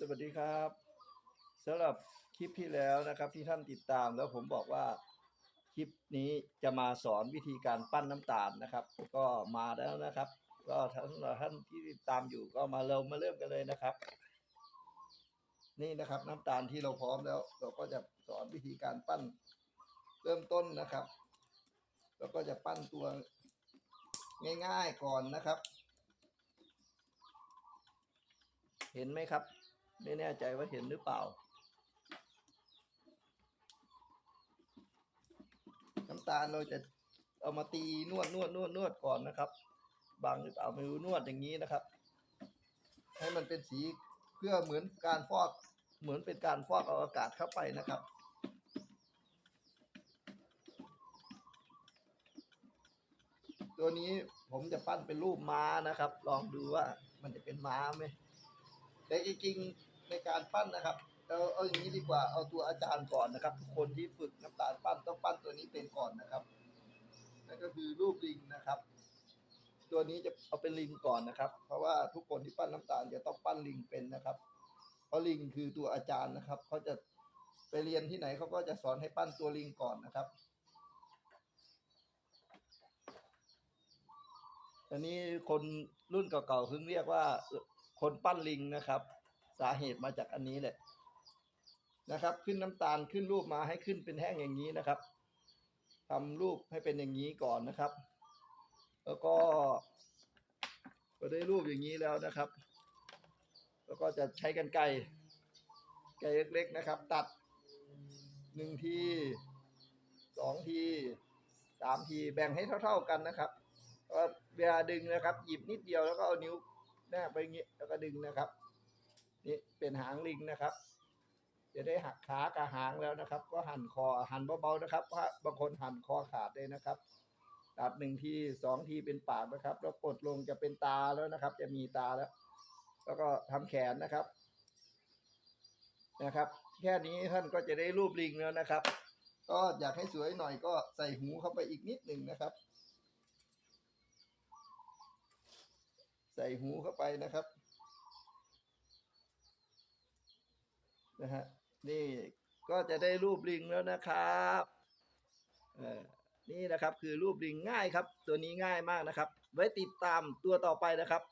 สวัสดีครับสำหรับคลิปที่แล้วนะครับที่ท่านติดตามแล้วผมบอกว่าคลิปนี้จะมาสอนวิธีการปั้นน้ำตาลนะครับ ก็มาแล้วนะครับ ก็ท่านท่านที่ติดตามอยู่ก็มาเรามาเริ่มกันเลยนะครับ นี่นะครับน้ำตาลที่เราพร้อมแล้ว เราก็จะสอนวิธีการปั้นเริ่มต้นนะครับ แล้วก็จะปั้นตัวง่าย ๆก่อนนะครับ เห็นไหมครับ ไม่แน่ใจว่าเห็นหรือเปล่า น้ำตาลเราจะเอามาตีนวดนวดนวดนวดก่อนนะครับ บางหรือเปล่าไม่รู้นวดอย่างนี้นะครับ ให้มันเป็นสีเพื่อเหมือนการฟอกเหมือนเป็นการฟอกเอาอากาศเข้าไปนะครับตัวนี้ผมจะปั้นเป็นรูปม้านะครับ ลองดูว่ามันจะเป็นม้าไหมแต่จริงๆ ในการปั้นนะครับเราเอาอย่างนี้ดีกว่าเอาตัวอาจารย์ก่อนนะครับ ทุกคนที่ฝึกน้ำตาลปั้นต้องปั้นตัวนี้เป็นก่อนนะครับนั่นก็คือรูปลิงนะครับ ตัวนี้จะเอาเป็นลิงก่อนนะครับ เพราะว่าทุกคนที่ปั้นน้ำตาลจะต้องปั้นลิงเป็นนะครับ เพราะลิงคือตัวอาจารย์นะครับเขาจะไปเรียนที่ไหนเขาก็จะสอนให้ปั้นตัวลิงก่อนนะครับอันนี้คนรุ่นเก่าๆเพิ่งเรียกว่าคนปั้นลิงนะครับ สาเหตุมาจากอันนี้แหละนะครับ ขึ้นน้ำตาลขึ้นรูปมาให้ขึ้นเป็นแห้งอย่างนี้นะครับทำรูปให้เป็นอย่างนี้ก่อนนะครับ แล้วก็พอได้รูปอย่างนี้แล้วนะครับ แล้วก็จะใช้กันไกรไกรเล็กๆนะครับ ตัดหนึ่งทีสองทีสามทีแบ่งให้เท่า ๆกันนะครับก็เวลาดึงนะครับ หยิบนิดเดียวแล้วก็เอานิ้วแนบไปอย่างนี้แล้วก็ดึงนะครับ นี่เป็นหางลิงนะครับ จะได้หักขากับหางแล้วนะครับ ก็หั่นคอหั่นเบาๆนะครับเพราะบางคนหั่นคอขาดเลยนะครับตัดหนึ่งทีสองทีเป็นปากนะครับ แล้วกดลงจะเป็นตาแล้วนะครับ จะมีตาแล้ว แล้วก็ทำแขนนะครับ นะครับ แค่นี้ท่านก็จะได้รูปลิงแล้วนะครับ ก็อยากให้สวยหน่อยก็ใส่หูเข้าไปอีกนิดหนึ่งนะครับ ใส่หูเข้าไปนะครับ นะฮะนี่ก็จะได้รูปลิงแล้วนะครับเออนี่นะครับคือรูปลิงง่ายครับ ตัวนี้ง่ายมากนะครับ ไว้ติดตามตัวต่อไปนะครับ